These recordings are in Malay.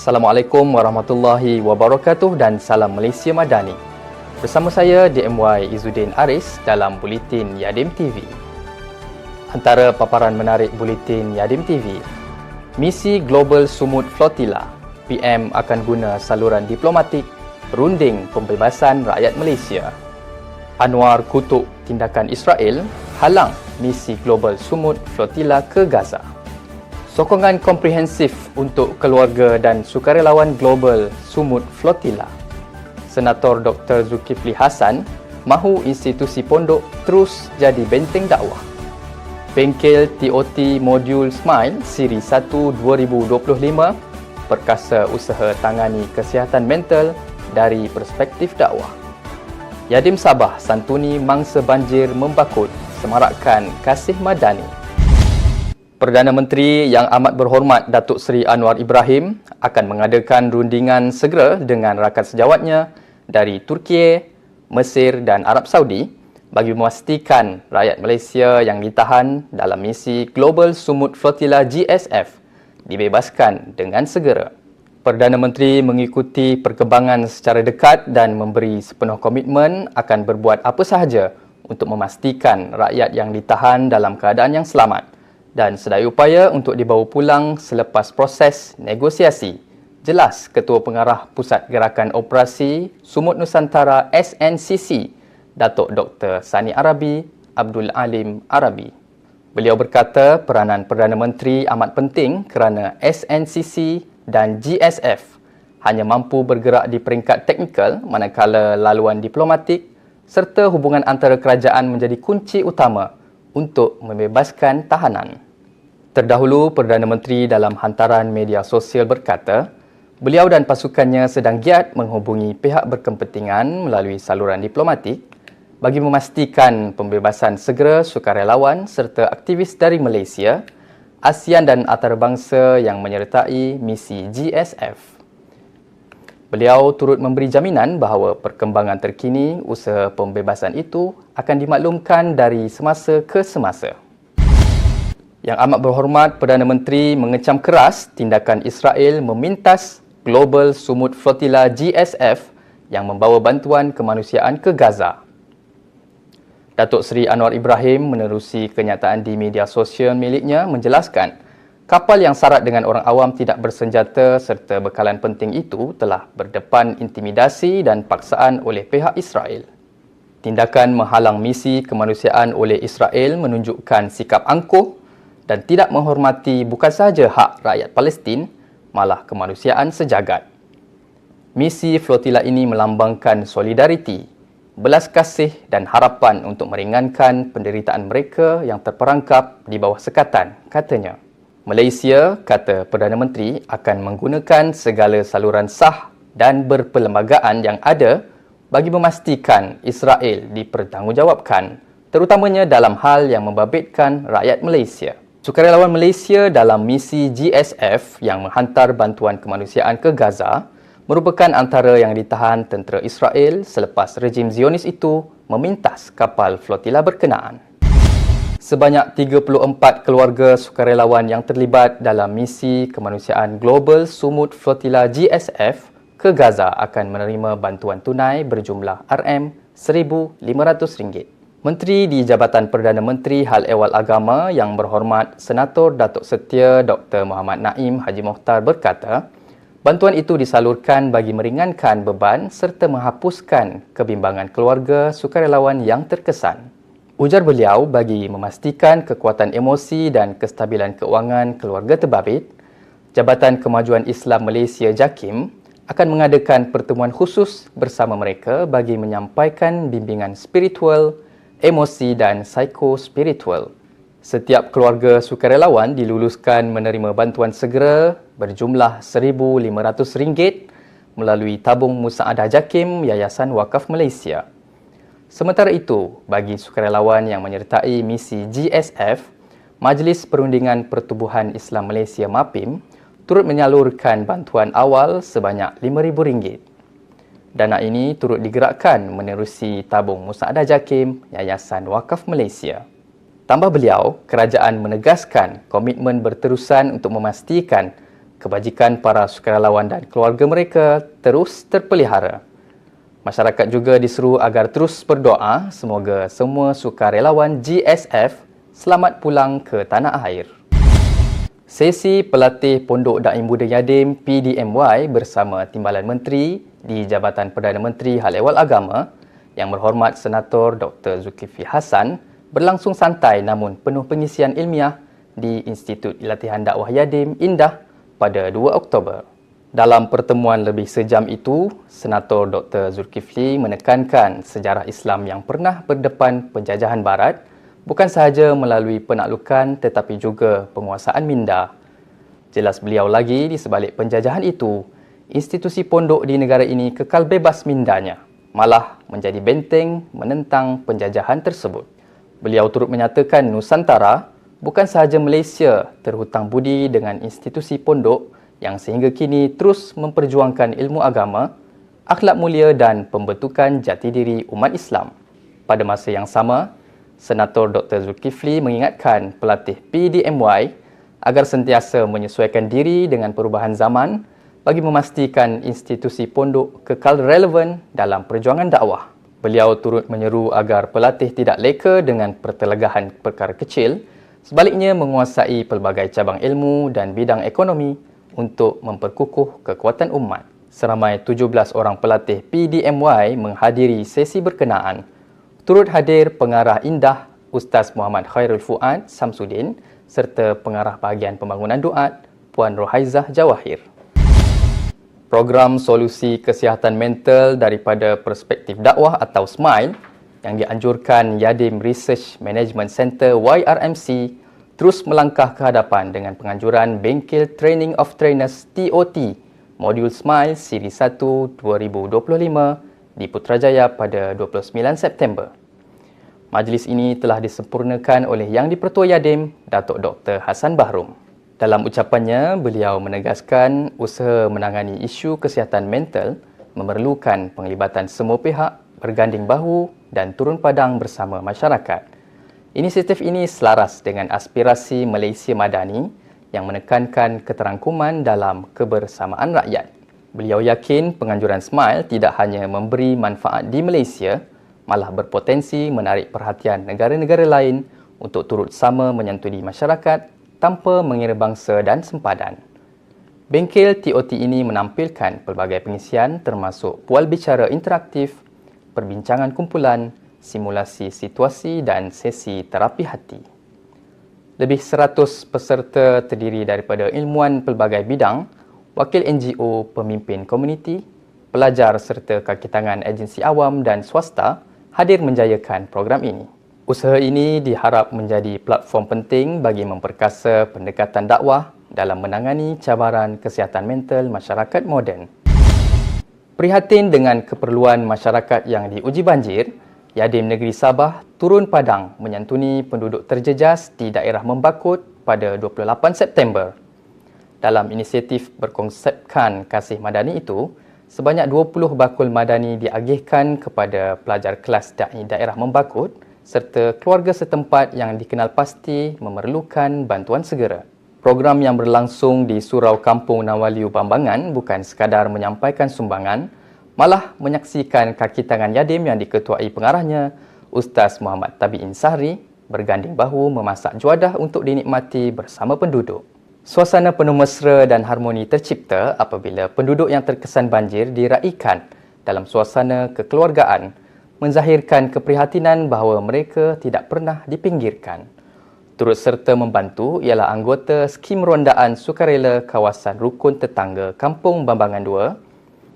Assalamualaikum warahmatullahi wabarakatuh dan salam Malaysia Madani. Bersama saya DMY Izzuddin Aris dalam Buletin Yadim TV. Antara paparan menarik Buletin Yadim TV, misi Global Sumut Flotilla, PM akan guna saluran diplomatik runding pembebasan rakyat Malaysia. Anwar kutuk tindakan Israel halang misi Global Sumut Flotilla ke Gaza. Sokongan komprehensif untuk keluarga dan sukarelawan global Sumut Flotilla. Senator Dr. Zulkifli Hasan mahu institusi pondok terus jadi benteng dakwah. Bengkel TOT Modul Smile Siri 1 2025 perkasa usaha tangani kesihatan mental dari perspektif dakwah. Yadim Sabah santuni mangsa banjir membakut semarakkan kasih madani. Perdana Menteri Yang Amat Berhormat Datuk Seri Anwar Ibrahim akan mengadakan rundingan segera dengan rakan sejawatnya dari Turki, Mesir dan Arab Saudi bagi memastikan rakyat Malaysia yang ditahan dalam misi Global Sumut Flotilla GSF dibebaskan dengan segera. Perdana Menteri mengikuti perkembangan secara dekat dan memberi sepenuh komitmen akan berbuat apa sahaja untuk memastikan rakyat yang ditahan dalam keadaan yang selamat dan sedaya upaya untuk dibawa pulang selepas proses negosiasi. Jelas Ketua Pengarah Pusat Gerakan Operasi Sumut Nusantara SNCC, Datuk Dr. Sani Arabi, Abdul Alim Arabi. Beliau berkata peranan Perdana Menteri amat penting kerana SNCC dan GSF hanya mampu bergerak di peringkat teknikal manakala laluan diplomatik serta hubungan antara kerajaan menjadi kunci utama untuk membebaskan tahanan. Terdahulu, Perdana Menteri dalam hantaran media sosial berkata, beliau dan pasukannya sedang giat menghubungi pihak berkepentingan melalui saluran diplomatik bagi memastikan pembebasan segera sukarelawan serta aktivis dari Malaysia, ASEAN dan antarabangsa yang menyertai misi GSF. Beliau turut memberi jaminan bahawa perkembangan terkini usaha pembebasan itu akan dimaklumkan dari semasa ke semasa. Yang amat berhormat Perdana Menteri mengecam keras tindakan Israel memintas Global Sumut Flotilla GSF yang membawa bantuan kemanusiaan ke Gaza. Datuk Seri Anwar Ibrahim menerusi kenyataan di media sosial miliknya menjelaskan kapal yang syarat dengan orang awam tidak bersenjata serta bekalan penting itu telah berdepan intimidasi dan paksaan oleh pihak Israel. Tindakan menghalang misi kemanusiaan oleh Israel menunjukkan sikap angkuh dan tidak menghormati bukan sahaja hak rakyat Palestin, malah kemanusiaan sejagat. Misi flotila ini melambangkan solidariti, belas kasih dan harapan untuk meringankan penderitaan mereka yang terperangkap di bawah sekatan, katanya. Malaysia, kata Perdana Menteri, akan menggunakan segala saluran sah dan berperlembagaan yang ada bagi memastikan Israel dipertanggungjawabkan, terutamanya dalam hal yang membabitkan rakyat Malaysia. Sukarelawan Malaysia dalam misi GSF yang menghantar bantuan kemanusiaan ke Gaza merupakan antara yang ditahan tentera Israel selepas rejim Zionis itu memintas kapal flotila berkenaan. Sebanyak 34 keluarga sukarelawan yang terlibat dalam misi kemanusiaan Global Sumut Flotilla GSF ke Gaza akan menerima bantuan tunai berjumlah RM1,500. Menteri di Jabatan Perdana Menteri Hal Ehwal Agama yang berhormat Senator Datuk Setia Dr. Muhammad Naim Haji Mohtar berkata, bantuan itu disalurkan bagi meringankan beban serta menghapuskan kebimbangan keluarga sukarelawan yang terkesan. Ujar beliau bagi memastikan kekuatan emosi dan kestabilan keuangan keluarga terbabit, Jabatan Kemajuan Islam Malaysia JAKIM akan mengadakan pertemuan khusus bersama mereka bagi menyampaikan bimbingan spiritual emosi dan psikospiritual. Setiap keluarga sukarelawan diluluskan menerima bantuan segera berjumlah RM1,500 melalui tabung Musaadah Jakim Yayasan Wakaf Malaysia. Sementara itu, bagi sukarelawan yang menyertai misi GSF, Majlis Perundingan Pertubuhan Islam Malaysia MAPIM turut menyalurkan bantuan awal sebanyak RM5,000. Dana ini turut digerakkan menerusi tabung Musaadah Jakim Yayasan Wakaf Malaysia. Tambah beliau, kerajaan menegaskan komitmen berterusan untuk memastikan kebajikan para sukarelawan dan keluarga mereka terus terpelihara. Masyarakat juga diseru agar terus berdoa semoga semua sukarelawan GSF selamat pulang ke tanah air. Sesi pelatih Pondok Daim Buda Yadim PDMY bersama Timbalan Menteri di Jabatan Perdana Menteri Hal Ehwal Agama yang berhormat Senator Dr. Zulkifli Hassan berlangsung santai namun penuh pengisian ilmiah di Institut Latihan Dakwah Yadim Indah pada 2 Oktober. Dalam pertemuan lebih sejam itu, Senator Dr. Zulkifli menekankan sejarah Islam yang pernah berdepan penjajahan Barat bukan sahaja melalui penaklukan tetapi juga penguasaan minda. Jelas beliau lagi di sebalik penjajahan itu, institusi pondok di negara ini kekal bebas mindanya, malah menjadi benteng menentang penjajahan tersebut. Beliau turut menyatakan Nusantara bukan sahaja Malaysia terhutang budi dengan institusi pondok yang sehingga kini terus memperjuangkan ilmu agama, akhlak mulia dan pembentukan jati diri umat Islam. Pada masa yang sama, Senator Dr. Zulkifli mengingatkan pelatih PDMY agar sentiasa menyesuaikan diri dengan perubahan zaman bagi memastikan institusi pondok kekal relevan dalam perjuangan dakwah. Beliau turut menyeru agar pelatih tidak leka dengan pertelegahan perkara kecil, sebaliknya menguasai pelbagai cabang ilmu dan bidang ekonomi untuk memperkukuh kekuatan umat. Seramai 17 orang pelatih PDMY menghadiri sesi berkenaan. Turut hadir pengarah Indah Ustaz Muhammad Khairul Fuad Samsudin serta pengarah bahagian pembangunan Duat Puan Rohaizah Jawahir. Program solusi kesihatan mental daripada perspektif dakwah atau SMILE yang dianjurkan Yadim Research Management Center YRMC terus melangkah ke hadapan dengan penganjuran Bengkel Training of Trainers TOT Modul Smile Siri 1 2025 di Putrajaya pada 29 September. Majlis ini telah disempurnakan oleh Yang di-Pertua Yadim, Datuk Dr. Hassan Bahrum. Dalam ucapannya, beliau menegaskan usaha menangani isu kesihatan mental memerlukan penglibatan semua pihak berganding bahu dan turun padang bersama masyarakat. Inisiatif ini selaras dengan aspirasi Malaysia Madani yang menekankan keterangkuman dalam kebersamaan rakyat. Beliau yakin penganjuran SMILE tidak hanya memberi manfaat di Malaysia, malah berpotensi menarik perhatian negara-negara lain untuk turut sama menyantuni masyarakat tanpa mengira bangsa dan sempadan. Bengkel TOT ini menampilkan pelbagai pengisian termasuk pual bicara interaktif, perbincangan kumpulan, simulasi situasi dan sesi terapi hati. Lebih 100 peserta terdiri daripada ilmuwan pelbagai bidang, wakil NGO, pemimpin komuniti, pelajar serta kaki tangan agensi awam dan swasta hadir menjayakan program ini. Usaha ini diharap menjadi platform penting bagi memperkasa pendekatan dakwah dalam menangani cabaran kesihatan mental masyarakat moden. Prihatin dengan keperluan masyarakat yang diuji banjir, Yadim Negeri Sabah turun padang menyantuni penduduk terjejas di daerah Membakut pada 28 September. Dalam inisiatif berkonsepkan kasih madani itu, sebanyak 20 bakul madani diagihkan kepada pelajar kelas da'i daerah Membakut serta keluarga setempat yang dikenal pasti memerlukan bantuan segera. Program yang berlangsung di Surau Kampung Nawaliu Bambangan bukan sekadar menyampaikan sumbangan, malah menyaksikan kaki tangan Yadim yang diketuai pengarahnya, Ustaz Muhammad Tabi'in Sahri, berganding bahu memasak juadah untuk dinikmati bersama penduduk. Suasana penuh mesra dan harmoni tercipta apabila penduduk yang terkesan banjir diraikan dalam suasana kekeluargaan, menzahirkan keprihatinan bahawa mereka tidak pernah dipinggirkan. Turut serta membantu ialah anggota skim rondaan sukarela kawasan rukun tetangga Kampung Bambangan 2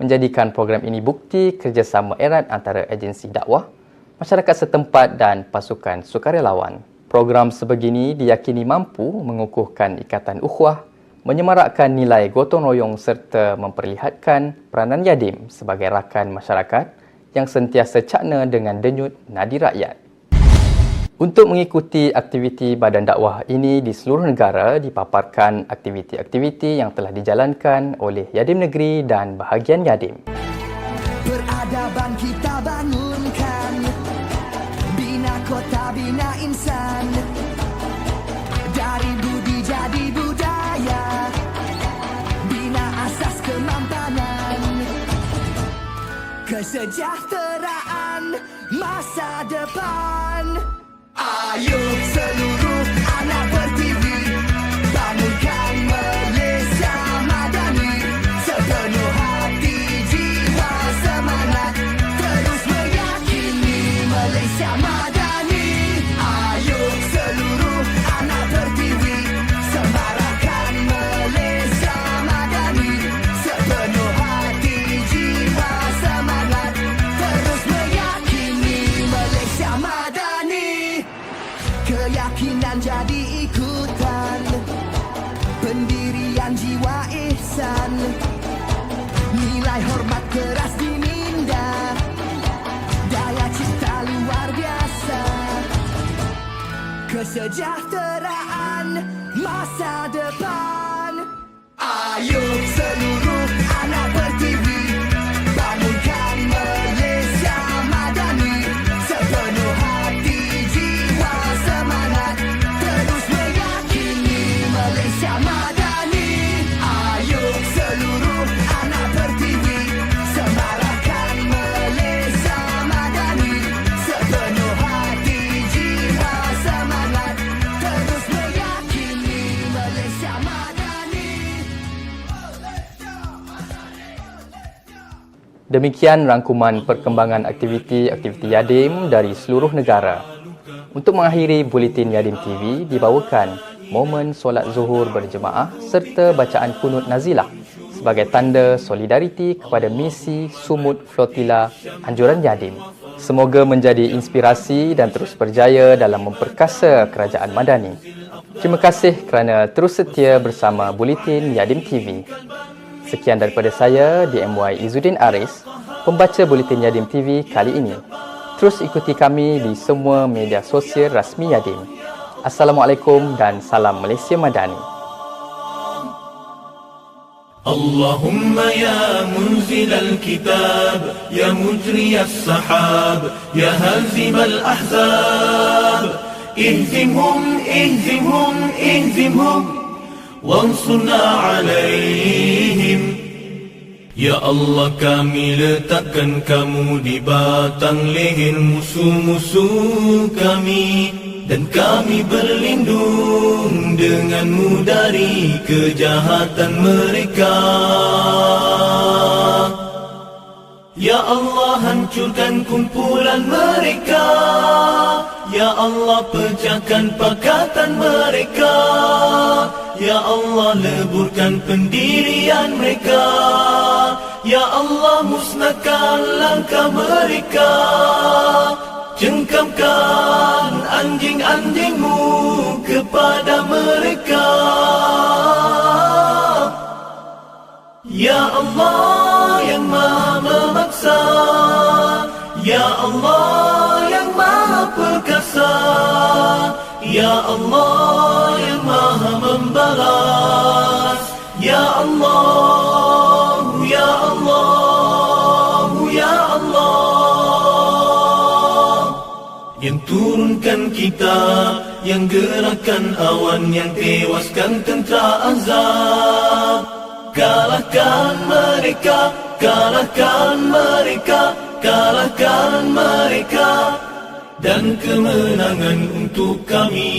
menjadikan program ini bukti kerjasama erat antara agensi dakwah, masyarakat setempat dan pasukan sukarelawan. Program sebegini diyakini mampu mengukuhkan ikatan ukhuwah, menyemarakkan nilai gotong royong serta memperlihatkan peranan Yadim sebagai rakan masyarakat yang sentiasa cakna dengan denyut nadi rakyat. Untuk mengikuti aktiviti badan dakwah ini di seluruh negara dipaparkan aktiviti-aktiviti yang telah dijalankan oleh Yadim Negeri dan bahagian Yadim. Peradaban kita bangunkan. Bina kota, bina insan. Dari budi jadi budaya. Bina asas kemampanan Kesejahteraan masa depan. Jadi ikutan. Pendirian jiwa ihsan. Nilai hormat keras diminda. Daya cipta luar biasa. Kesejahteraan masa depan. Ayo seluruh Demikian rangkuman perkembangan aktiviti-aktiviti Yadim dari seluruh negara. Untuk mengakhiri Buletin Yadim TV dibawakan momen solat zuhur berjemaah serta bacaan kunut nazilah sebagai tanda solidariti kepada misi Sumut Flotila Anjuran Yadim. Semoga menjadi inspirasi dan terus berjaya dalam memperkasa kerajaan Madani. Terima kasih kerana terus setia bersama Buletin Yadim TV. Sekian daripada saya, DMY Izzuddin Aris, pembaca Buletin Yadim TV kali ini. Terus ikuti kami di semua media sosial rasmi Yadim. Assalamualaikum dan salam Malaysia Madani. اللهم يا منزل الكتاب يا مجري السحاب يا هازم الأحزاب اهزمهم اهزمهم اهزمهم وانصرنا عليهم Ya Allah kami letakkan kamu di batang leher musuh-musuh kami Dan kami berlindung denganmu dari kejahatan mereka Ya Allah hancurkan kumpulan mereka Ya Allah pecahkan pakatan mereka Ya Allah leburkan pendirian mereka. Ya Allah musnahkan langkah mereka. Cengkamkan anjing-anjingmu kepada mereka. Ya Allah yang maha memaksa. Ya Allah yang maha perkasa Ya Allah yang maha membalas. Ya Allah Ya Allah Ya Allah. Yang turunkan kitab Yang gerakan awan Yang tewaskan tentera azab. Kalahkan mereka Kalahkan mereka Kalahkan mereka dan kemenangan untuk kami.